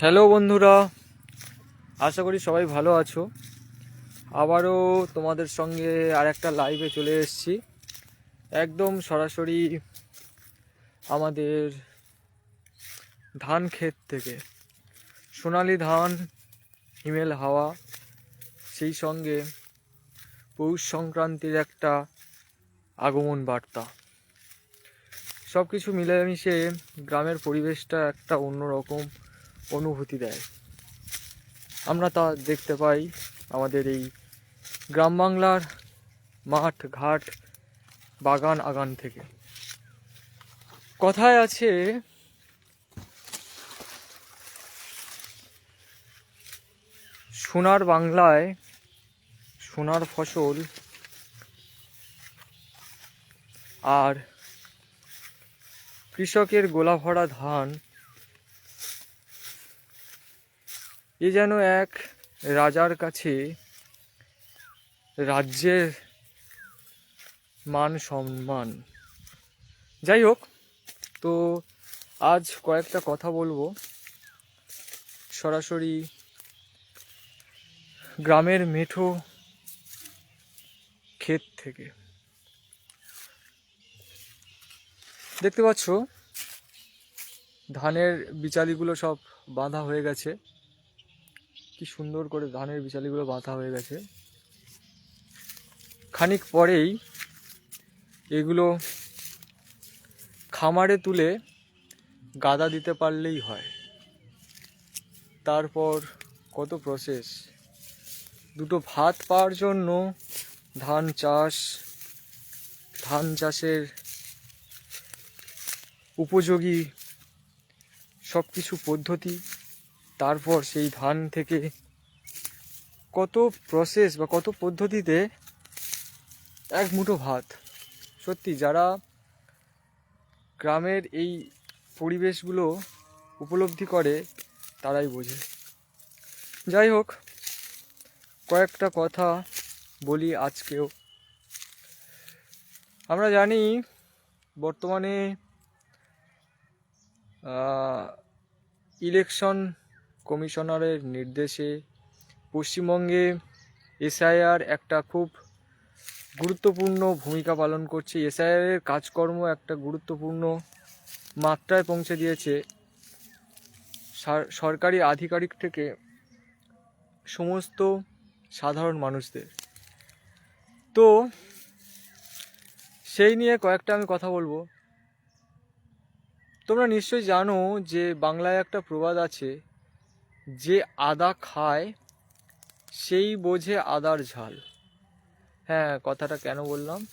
Hello বন্ধুরা, আশা করি সবাই ভালো আছো। আবারও তোমাদের সঙ্গে আর একটা লাইভে চলে এসেছি। একদম সরাসরি আমাদের ধান ক্ষেত থেকে। সোনালি ধান, হিমেল হাওয়া, সেই সঙ্গে পৌষ সংক্রান্তির একটা আগমন বার্তা। সব কিছু মিলেমিশে গ্রামের পরিবেশটা একটা অন্যরকম। অনুভূতি দেয়। আমরা তা দেখতে পাই আমাদের এই গ্রাম বাংলার মাঠ ঘাট বাগান আগান থেকে। কথায় আছে, সোনার বাংলায় সোনার ফসল আর কৃষকের গোলা ভরা ধান এ যেন এক রাজার কাছে রাজ্যের মান সম্মান। যাই হোক, তো আজ কয়েকটা কথা বলব। সরাসরি গ্রামের মেঠো ক্ষেত থেকে। দেখতে পাচ্ছ, ধানের বিচালিগুলো সব বাঁধা হয়ে গেছে। কি সুন্দর করে ধানের বিচালিগুলো বাঁধা হয়ে গেছে। খানিক পরেই এগুলো খামারে তুলে গাদা দিতে পারলেই হয়। তারপর কত প্রসেস দুটো ভাত পাওয়ার জন্য ধান চাষ, ধান চাষের উপযোগী সব কিছু পদ্ধতি তারপর সেই ধান থেকে কত প্রসেস বা কত পদ্ধতিতে এক মুঠো ভাত। সত্যি, যারা গ্রামের এই পরিবেশগুলো উপলব্ধি করে, তারাই বোঝে। যাই হোক, কয়েকটা কথা বলি আজকেও। আমরা জানি বর্তমানে ইলেকশন কমিশনারের নির্দেশে পশ্চিমবঙ্গে এসআইআর একটা খুব গুরুত্বপূর্ণ ভূমিকা পালন করছে। এসআইআরের কাজকর্ম একটা গুরুত্বপূর্ণ মাত্রায় পৌঁছে দিয়েছে। সরকারি আধিকারিক থেকে সমস্ত সাধারণ মানুষদের। তো সেই নিয়ে কয়েকটা আমি কথা বলব। তোমরা নিশ্চয়ই জানো যে বাংলায় একটা প্রবাদ আছে যে আদা খায়, সেই বোঝে আদার ঝাল। হ্যাঁ কথাটা কেন বললাম?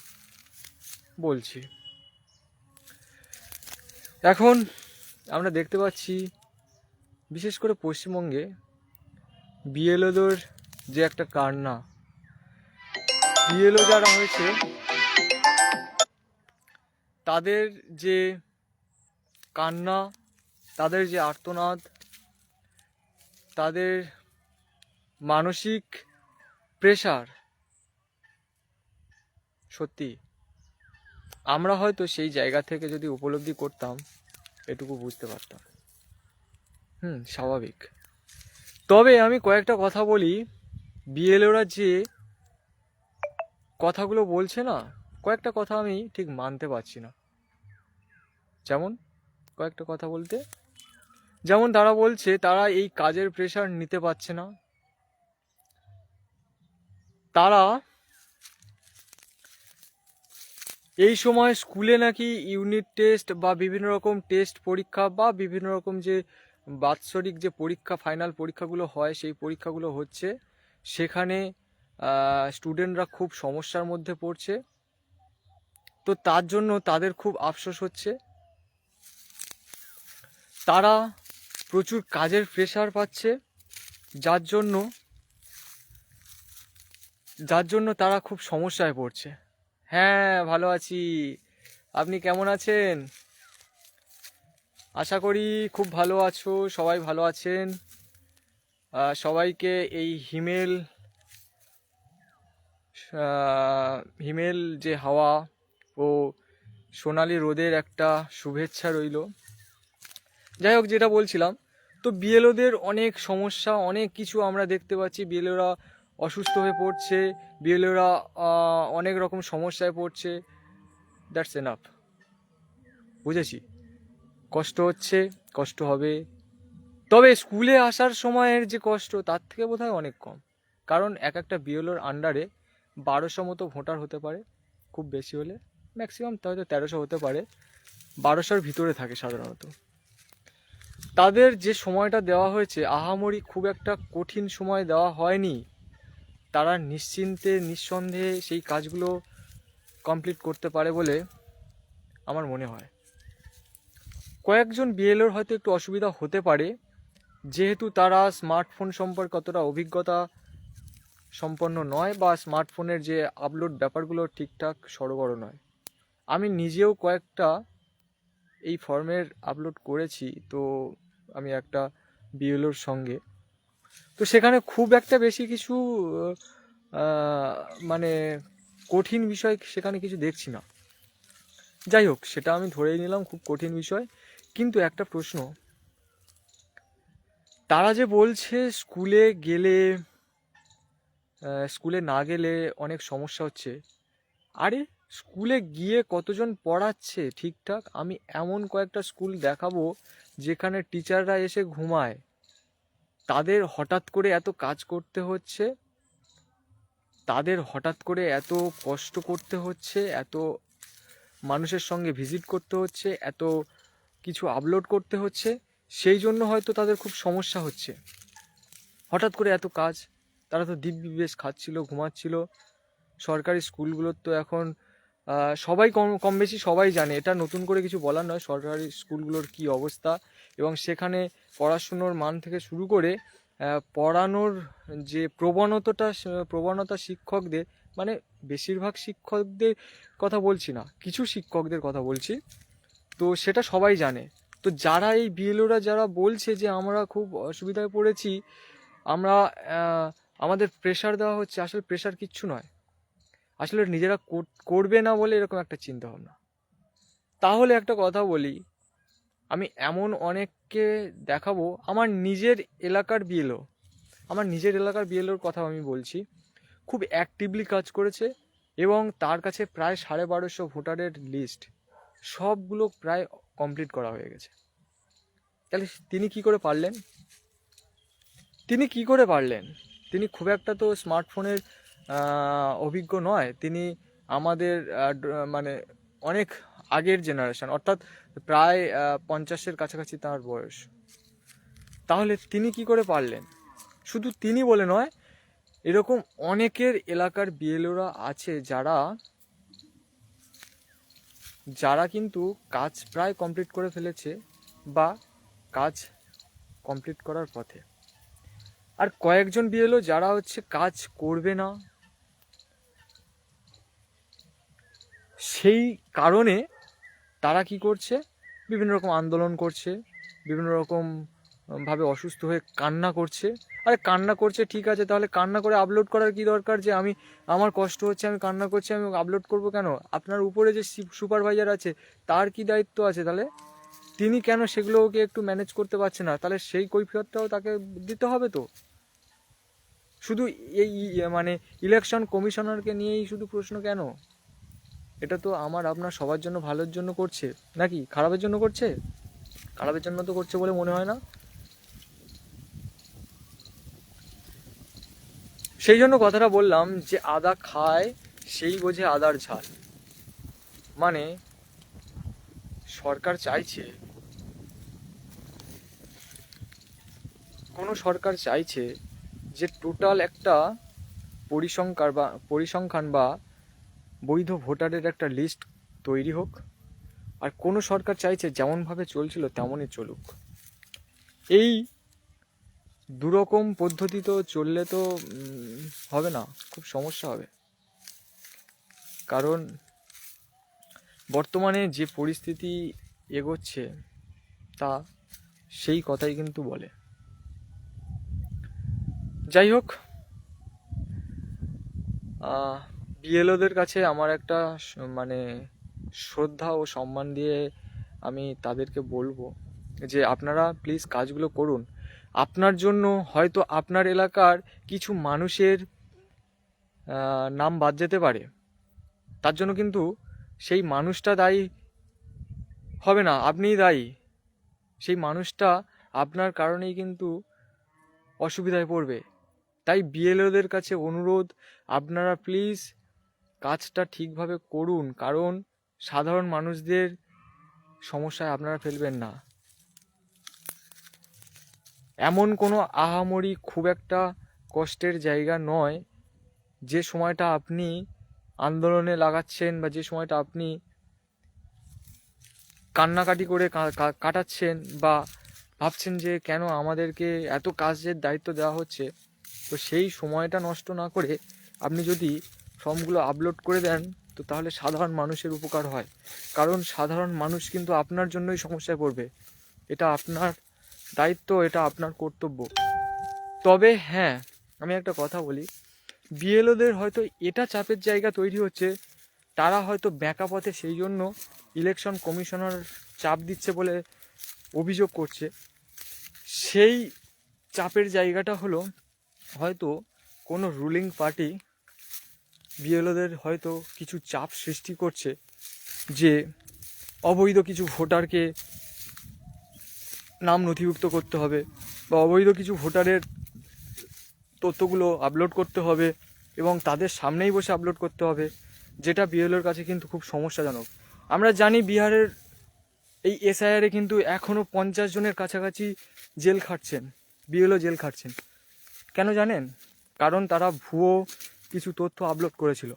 বলছি। এখন আমরা দেখতে পাচ্ছি, বিশেষ করে পশ্চিমবঙ্গে বিএলওদের যে একটা কান্না, বিএলও যারা হয়েছে, তাদের যে কান্না, তাদের যে আর্তনাদ তাদের মানসিক প্রেশার সত্যি, আমরা হয়তো সেই জায়গা থেকে যদি উপলব্ধি করতাম, এটুকু বুঝতে পারতাম। হুম, স্বাভাবিক। তবে আমি কয়েকটা কথা বলি। বিএলওরা যে কথাগুলো বলছে না, কয়েকটা কথা আমি ঠিক মানতে পারছি না। যেমন, কয়েকটা কথা বলতে যেমন তারা বলছে, তারা এই কাজের প্রেশার নিতে পারছে না। তারা এই সময় স্কুলে নাকি ইউনিট টেস্ট বা বিভিন্ন রকম টেস্ট পরীক্ষা বা বিভিন্ন রকম যে বাৎসরিক যে পরীক্ষা ফাইনাল পরীক্ষাগুলো হয়, সেই পরীক্ষাগুলো হচ্ছে। সেখানে স্টুডেন্টরা খুব সমস্যার মধ্যে পড়ছে। তো তার জন্য তাদের খুব আফসোস হচ্ছে। তারা প্রচুর কাজের প্রেশার পাচ্ছে। যার জন্য যার জন্য তারা খুব সমস্যায় পড়ছে। হ্যাঁ ভালো আছি। আপনি কেমন আছেন? আশা করি খুব ভালো আছো, সবাই ভালো আছেন। সবাইকে এই হিমেল হিমেল যে হাওয়া, ও সোনালি রোদের একটা শুভেচ্ছা রইল। যাই হোক যেটা বলছিলাম, তো বিএলওদের অনেক সমস্যা, অনেক কিছু আমরা দেখতে পাচ্ছি। বিএলওরা অসুস্থ হয়ে পড়ছে, বিএলওরা অনেক রকম সমস্যায় পড়ছে। দ্যাটস এনাফ বুঝেছি? কষ্ট হচ্ছে, কষ্ট হবে। তবে স্কুলে আসার সময়ের যে কষ্ট, তার থেকে বোধহয় অনেক কম। কারণ এক একটা বিএলওর আন্ডারে বারোশো মতো ভোটার হতে পারে, খুব বেশি হলে। ম্যাক্সিমাম হয়তো তেরোশো হতে পারে। বারোশোর ভিতরে থাকে সাধারণত। তাদের যে সময়টা দেওয়া হয়েছে, আহামরি খুব একটা কঠিন সময় দেওয়া হয়নি। তারা নিশ্চিন্তে, নিঃসন্দেহে সেই কাজগুলো কমপ্লিট করতে পারে বলে আমার মনে হয়। কয়েকজন বিএলওর হয়তো একটু অসুবিধা হতে পারে, যেহেতু তারা স্মার্টফোন সম্পর্কে অতটা অভিজ্ঞতা সম্পন্ন নয় বা স্মার্টফোনের যে আপলোড ব্যাপারগুলো ঠিকঠাক সরগর নয়। আমি নিজেও কয়েকটা এই ফর্মের আপলোড করেছি, তো আমি একটা বিএলওর সঙ্গে। তো সেখানে খুব একটা বেশি কিছু মানে কঠিন বিষয় সেখানে কিছু দেখছি না। যাই হোক, সেটা আমি ধরেই নিলাম খুব কঠিন বিষয়। কিন্তু একটা প্রশ্ন, তারা যে বলছে স্কুলে গেলে স্কুলে না গেলে অনেক সমস্যা হচ্ছে। আরে, স্কুলে গিয়ে কতজন পড়াচ্ছে ঠিকঠাক? আমি এমন কয়েকটা স্কুল দেখাবো যেখানে টিচাররা এসে ঘুমায়, তাদের হঠাৎ করে এত কাজ করতে হচ্ছে, তাদের হঠাৎ করে এত কষ্ট করতে হচ্ছে, এত মানুষের সঙ্গে ভিজিট করতে হচ্ছে, এত কিছু আপলোড করতে হচ্ছে, সেই জন্য হয়তো তাদের খুব সমস্যা হচ্ছে। হঠাৎ করে এত কাজ, তারা তো দিব্যি বেশ খাচ্ছিল, ঘুমাচ্ছিল। সরকারি স্কুলগুলোর তো এখন সবাই কম কম বেশি সবাই জানে। এটা নতুন করে কিছু বলার নয়, সরকারি স্কুলগুলোর কি অবস্থা এবং সেখানে পড়াশুনোর মান থেকে শুরু করে পড়ানোর যে প্রবণতাটা, প্রবণতা শিক্ষকদের মানে বেশিরভাগ শিক্ষকদের কথা বলছি না, কিছু শিক্ষকদের কথা বলছি, তো সেটা সবাই জানে। তো যারা এই বিএলওরা যারা বলছে যে আমরা খুব অসুবিধায় পড়েছি, আমরা আমাদের প্রেশার দেওয়া হচ্ছে, আসলে প্রেশার কিচ্ছু নয়। আসলে নিজেরা কর- করবে না বলে এরকম একটা চিন্তা ভাবনা তাহলে একটা কথা বলি, আমি এমন অনেককে দেখাবো, আমার নিজের এলাকার বিএলও আমার নিজের এলাকার বিএলওর কথা আমি বলছি, খুব অ্যাক্টিভলি কাজ করেছে এবং তার কাছে প্রায় সাড়ে বারোশো ভোটারের লিস্ট সবগুলো প্রায় কমপ্লিট করা হয়ে গেছে। তাহলে তিনি কি করে পারলেন? তিনি কি করে পারলেন? তিনি খুব একটা তো স্মার্টফোনের অভিজ্ঞ নয়। তিনি আমাদের মানে অনেক আগের জেনারেশন অর্থাৎ প্রায় পঞ্চাশের কাছাকাছি তার বয়স। তাহলে তিনি কি করে পারলেন? শুধু তিনি বলে নয়, এরকম অনেকের এলাকার বিএলওরা আছে যারা যারা কিন্তু কাজ প্রায় কমপ্লিট করে ফেলেছে বা কাজ কমপ্লিট করার পথে। আর কয়েকজন বিএলও যারা হচ্ছে কাজ করবে না সেই কারণে তারা কি করছে? বিভিন্ন রকম আন্দোলন করছে, বিভিন্ন রকম ভাবে অসুস্থ হয়ে কান্না করছে। আরে কান্না করছে, ঠিক আছে, তাহলে কান্না করে আপলোড করার কি দরকার যে আমি, আমার কষ্ট হচ্ছে, আমি কান্না করছি, আমি আপলোড করব কেন? আপনার উপরে যে সুপারভাইজার আছে, তার কি দায়িত্ব আছে তাহলে? তিনি কেন সেগুলোকে একটু ম্যানেজ করতে পারছে না? তাহলে সেই কৈফিয়তটাও তাকে দিতে হবে তো? শুধু এই মানে ইলেকশন কমিশনারকে নিয়েই শুধু প্রশ্ন কেন? এটা তো আমার, আপনার সবার জন্য ভালোর জন্য করছে। নাকি? খারাপের জন্য করছে? খারাপের জন্য তো করছে বলে মনে হয় না। সেই জন্য কথাটা বললাম যে আদা খায়, সেই বোঝে আদার ঝাল। মানে সরকার চাইছে, কোনো সরকার চাইছে যে টোটাল একটা পরিসংখ্যান বা পরিসংখ্যান বা বৈধ ভোটারের একটা লিস্ট তৈরি হোক। আর কোনো সরকার চাইছে যেমনভাবে চলছিল তেমনই চলুক। এই দুরকম পদ্ধতি তো চললে তো হবে না, খুব সমস্যা হবে। কারণ বর্তমানে যে পরিস্থিতি এগোচ্ছে, তা সেই কথাই কিন্তু বলে। যাই হোক বিএলওদের কাছে আমার একটা মানে শ্রদ্ধা ও সম্মান দিয়ে আমি তাদেরকে বলব যে আপনারা প্লিজ কাজগুলো করুন। আপনার জন্য হয়তো আপনার এলাকার কিছু মানুষের নাম বাদ যেতে পারে। তার জন্য কিন্তু সেই মানুষটা দায়ী হবে না, আপনিই দায়ী। সেই মানুষটা আপনার কারণেই কিন্তু অসুবিধায় পড়বে। তাই বিএলওদের কাছে অনুরোধ, আপনারা প্লিজ কাজটা ঠিকভাবে করুন, কারণ সাধারণ মানুষদের সমস্যায় আপনারা ফেলবেন না। এমন কোনো আহামরি খুব একটা কষ্টের জায়গা নয়, যে সময়টা আপনি আন্দোলনে লাগাচ্ছেন বা যে সময়টা আপনি কান্নাকাটি করে কাটাচ্ছেন বা ভাবছেন যে কেন আমাদেরকে এত কাজের দায়িত্ব দেওয়া হচ্ছে, তো সেই সময়টা নষ্ট না করে আপনি যদি ফর্মগুলো আপলোড করে দেন, তো তাহলে সাধারণ মানুষের উপকার হয়। কারণ সাধারণ মানুষ কিন্তু আপনার জন্যই সমস্যায় পড়বে। এটা আপনার দায়িত্ব, এটা আপনার কর্তব্য। তবে হ্যাঁ আমি একটা কথা বলি। বিএলওদের হয়তো এটা চাপের জায়গা তৈরি হচ্ছে, তারা হয়তো ব্যাকা পথে সেই জন্য ইলেকশন কমিশনার চাপ দিচ্ছে বলে অভিযোগ করছে। সেই চাপের জায়গাটা হলো হয়তো কোনো রুলিং পার্টি বিএলওদের হয়তো কিছু চাপ সৃষ্টি করছে যে অবৈধ কিছু ভোটারকে নাম নথিভুক্ত করতে হবে বা অবৈধ কিছু ভোটারের তথ্যগুলো আপলোড করতে হবে এবং তাদের সামনেই বসে আপলোড করতে হবে, যেটা বিএলওর কাছে কিন্তু খুব সমস্যাজনক। আমরা জানি বিহারের এই এসআইআরে কিন্তু এখনও পঞ্চাশ জনের কাছাকাছি জেল খাটছেন, বিএলও জেল খাটছেন। কেন জানেন? কারণ তারা ভুয়ো কিছু তথ্য আপলোড করেছিল।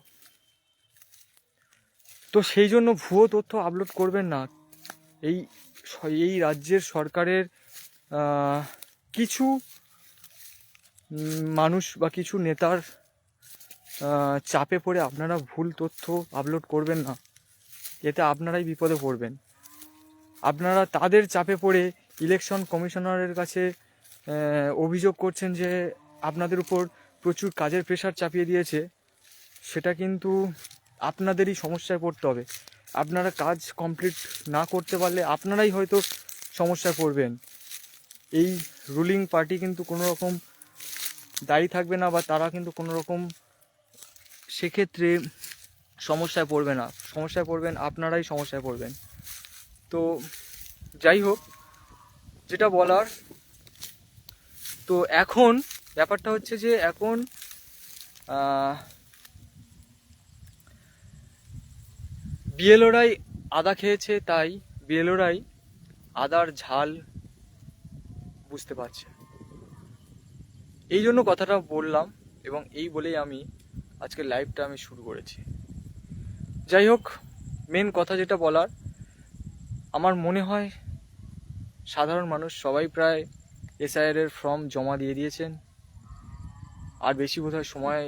তো সেই জন্য ভুয়ো তথ্য আপলোড করবেন না। এই এই রাজ্যের সরকারের কিছু মানুষ বা কিছু নেতার চাপে পড়ে আপনারা ভুল তথ্য আপলোড করবেন না। এতে আপনারাই বিপদে পড়বেন। আপনারা তাদের চাপে পড়ে ইলেকশন কমিশনারের কাছে অভিযোগ করছেন যে আপনাদের উপর প্রচুর কাজের প্রেশার চাপিয়ে দিয়েছে, সেটা কিন্তু আপনাদেরই সমস্যায় পড়তে হবে। আপনারা কাজ কমপ্লিট না করতে পারলে আপনারাই হয়তো সমস্যায় পড়বেন। এই রুলিং পার্টি কিন্তু কোনো রকম দায়ী থাকবে না বা তারা কিন্তু কোনো রকম সেক্ষেত্রে সমস্যায় পড়বে না। সমস্যায় পড়বেন, আপনারাই সমস্যায় পড়বেন। তো যাই হোক, যেটা বলার, তো এখন ব্যাপারটা হচ্ছে যে এখন বিএলওরাই আদা খেয়েছে, তাই বিএলওরাই আদার ঝাল বুঝতে পারছে। এই জন্য কথাটা বললাম এবং এই বলেই আমি আজকে লাইভটা আমি শুরু করেছি। যাই হোক মেন কথা যেটা বলার, আমার মনে হয় সাধারণ মানুষ সবাই প্রায় এসআইআর এর ফর্ম জমা দিয়ে দিয়েছেন। আর বেশি বোধহয় সময়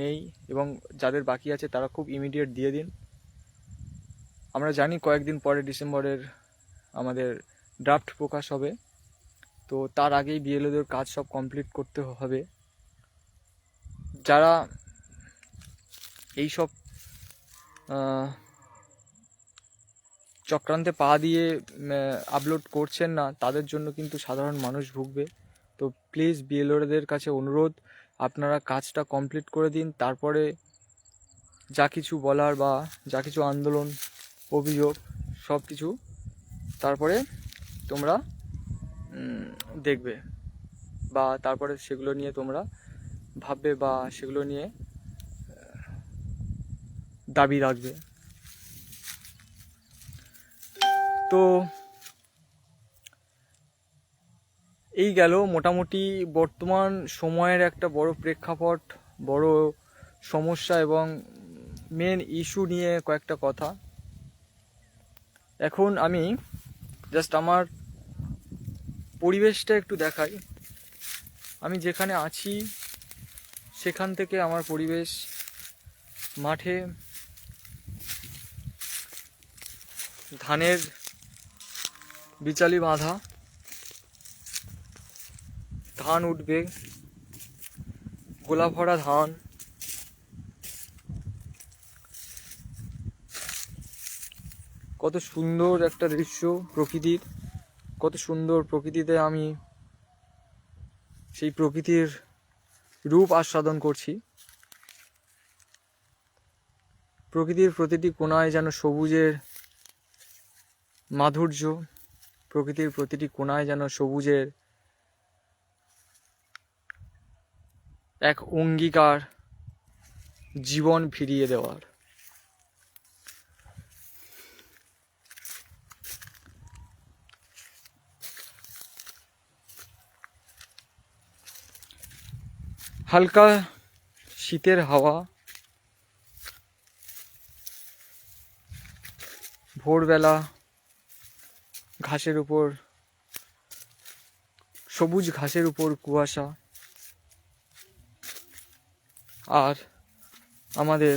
নেই এবং যাদের বাকি আছে তারা খুব ইমিডিয়েট দিয়ে দিন। আমরা জানি কয়েকদিন পরে ডিসেম্বরের আমাদের ড্রাফট প্রকাশ হবে। তো তার আগেই বিএলওদের কাজ সব কমপ্লিট করতে হবে। যারা এইসব আহ, চক্রান্তে পা দিয়ে আপলোড করছেন না তাদের জন্য কিন্তু সাধারণ মানুষ ভুগবে। তো প্লিজ বিএলওদের কাছে অনুরোধ, আপনারা কাজটা কমপ্লিট করে দিন, তারপরে যা কিছু বলার বা যা কিছু আন্দোলন, অভিযোগ, সব কিছু তারপরে তোমরা দেখবে বা তারপরে সেগুলো নিয়ে তোমরা ভাববে বা সেগুলো নিয়ে দাবি রাখবে। তো এই গেল মোটামুটি বর্তমান সময়ের একটা বড় প্রেক্ষাপট, বড় সমস্যা এবং মেন ইস্যু নিয়ে কয়েকটা কথা। এখন আমি জাস্ট আমার পরিবেশটা একটু দেখাই। আমি যেখানে আছি, সেখান থেকে আমার পরিবেশ মাঠে ধানের বিচালি বাঁধা। ধান উঠবে গোলা ভরা ধান। কত সুন্দর একটা দৃশ্য প্রকৃতির। কত সুন্দর প্রকৃতিতে আমি সেই প্রকৃতির রূপ আস্বাদন করছি। প্রকৃতির প্রতিটি কোণায় যেন সবুজের মাধুর্য, প্রকৃতির প্রতিটি কোণায় যেন সবুজের এক অঙ্গীকার জীবন ফিরিয়ে দেওয়ার। হালকা শীতের হাওয়া, ভোরবেলা ঘাসের উপর, সবুজ ঘাসের উপর কুয়াশা আর আমাদের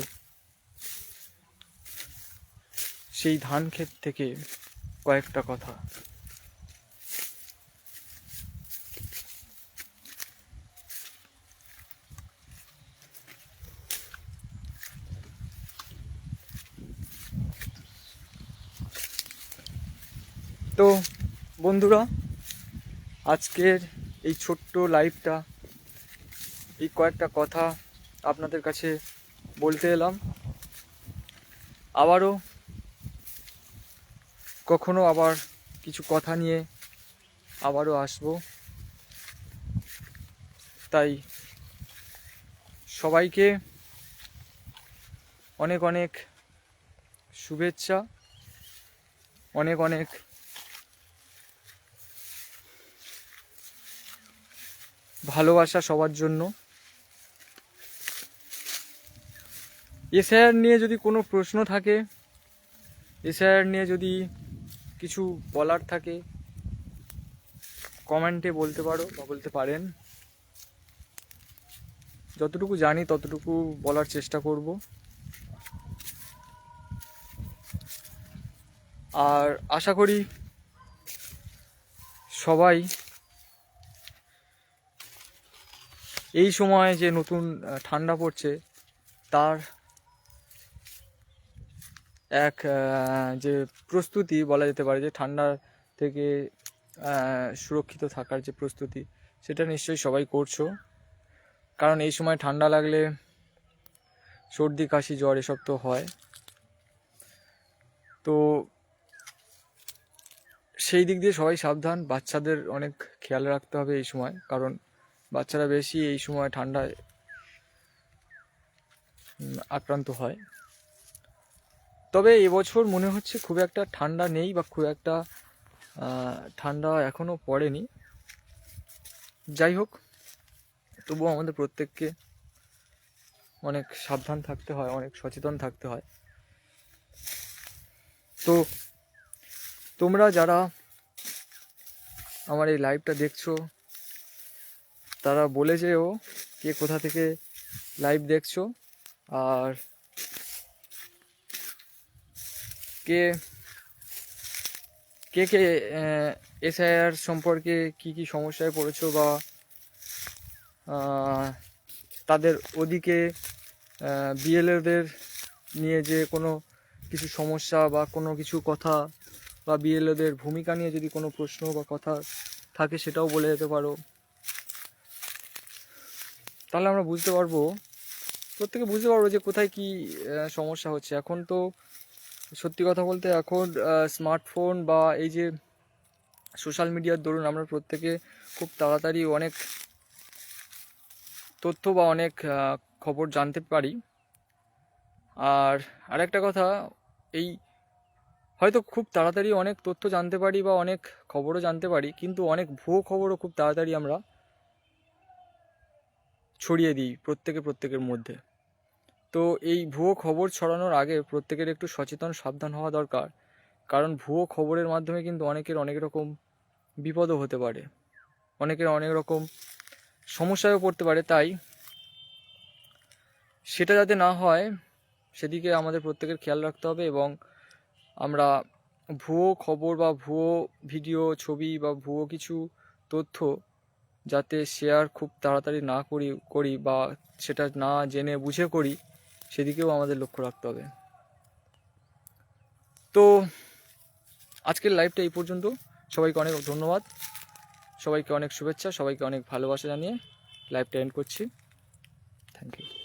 সেই ধান ক্ষেত থেকে কয়েকটা কথা। তো বন্ধুরা, আজকের এই ছোট্ট লাইভটা এই কয়েকটা কথা আপনাদের কাছে বলতে এলাম। আবারও কখনো আবার কিছু কথা নিয়ে আবারও আসব। তাই সবাইকে অনেক অনেক শুভেচ্ছা, অনেক অনেক ভালোবাসা সবার জন্য। এসআইআর নিয়ে যদি কোনো প্রশ্ন থাকে এসআইআর নিয়ে যদি কিছু বলার থাকে, কমেন্টে বলতে পারো বা বলতে পারেন। যতটুকু জানি ততটুকু বলার চেষ্টা করব। আর আশা করি সবাই এই সময় যে নতুন ঠান্ডা পড়ছে, তার এক যে প্রস্তুতি বলা যেতে পারে, যে ঠান্ডা থেকে সুরক্ষিত থাকার যে প্রস্তুতি, সেটা নিশ্চয়ই সবাই করছ। কারণ এই সময় ঠান্ডা লাগলে সর্দি, কাশি, জ্বর, এসব তো হয়। তো সেই দিক দিয়ে সবাই সাবধান। বাচ্চাদের অনেক খেয়াল রাখতে হবে এই সময়, কারণ বাচ্চারা বেশি এই সময় ঠান্ডায় আক্রান্ত হয়। তবে এবছর মনে হচ্ছে খুব একটা ঠান্ডা নেই বা খুব একটা ঠান্ডা এখনও পড়েনি। যাই হোক, তবুও আমাদের প্রত্যেককে অনেক সাবধান থাকতে হয়, অনেক সচেতন থাকতে হয়। তো তোমরা যারা আমার এই লাইভটা দেখছ, তারা বলে যেও কে কোথা থেকে লাইভ দেখছ, আর কে কে কে এসআইআর সম্পর্কে কি কি সমস্যায় পড়েছো বা তাদের ওদিকে বিএলওদের নিয়ে যে কোনো কিছু সমস্যা বা কোনো কিছু কথা বা বিএলওদের ভূমিকা নিয়ে যদি কোনো প্রশ্ন বা কথা থাকে সেটাও বলে যেতে পারো। তাহলে আমরা বুঝতে পারব, প্রত্যেকে বুঝতে পারব যে কোথায় কি সমস্যা হচ্ছে। এখন তো সত্যি কথা বলতে এখন স্মার্টফোন বা এই যে সোশ্যাল মিডিয়ার দরুন আমরা প্রত্যেকে খুব তাড়াতাড়ি অনেক তথ্য বা অনেক খবর জানতে পারি। আর আরেকটা কথা, এই হয়তো খুব তাড়াতাড়ি অনেক তথ্য জানতে পারি বা অনেক খবরও জানতে পারি, কিন্তু অনেক ভুয়ো খবরও খুব তাড়াতাড়ি আমরা ছড়িয়ে দিই প্রত্যেকে প্রত্যেকের মধ্যে। তো এই ভুয়ো খবর ছড়ানোর আগে প্রত্যেকের একটু সচেতন, সাবধান হওয়া দরকার। কারণ ভুয়ো খবরের মাধ্যমে কিন্তু অনেকের অনেক রকম বিপদও হতে পারে। অনেকের অনেক রকম সমস্যায়ও পড়তে পারে। তাই সেটা যাতে না হয়, সেদিকে আমাদের প্রত্যেকের খেয়াল রাখতে হবে এবং আমরা ভুয়ো খবর বা ভুয়ো ভিডিও, ছবি বা ভুয়ো কিছু তথ্য যাতে শেয়ার খুব তাড়াতাড়ি না করি করি বা সেটা না জেনে বুঝে করি সেদিকেও আমাদের লক্ষ্য রাখতে হবে। তো আজকের লাইভটা এই পর্যন্ত। সবাইকে অনেক ধন্যবাদ। সবাইকে অনেক শুভেচ্ছা, সবাইকে অনেক ভালোবাসা জানিয়ে লাইভটা এন্ড করছি। Thank you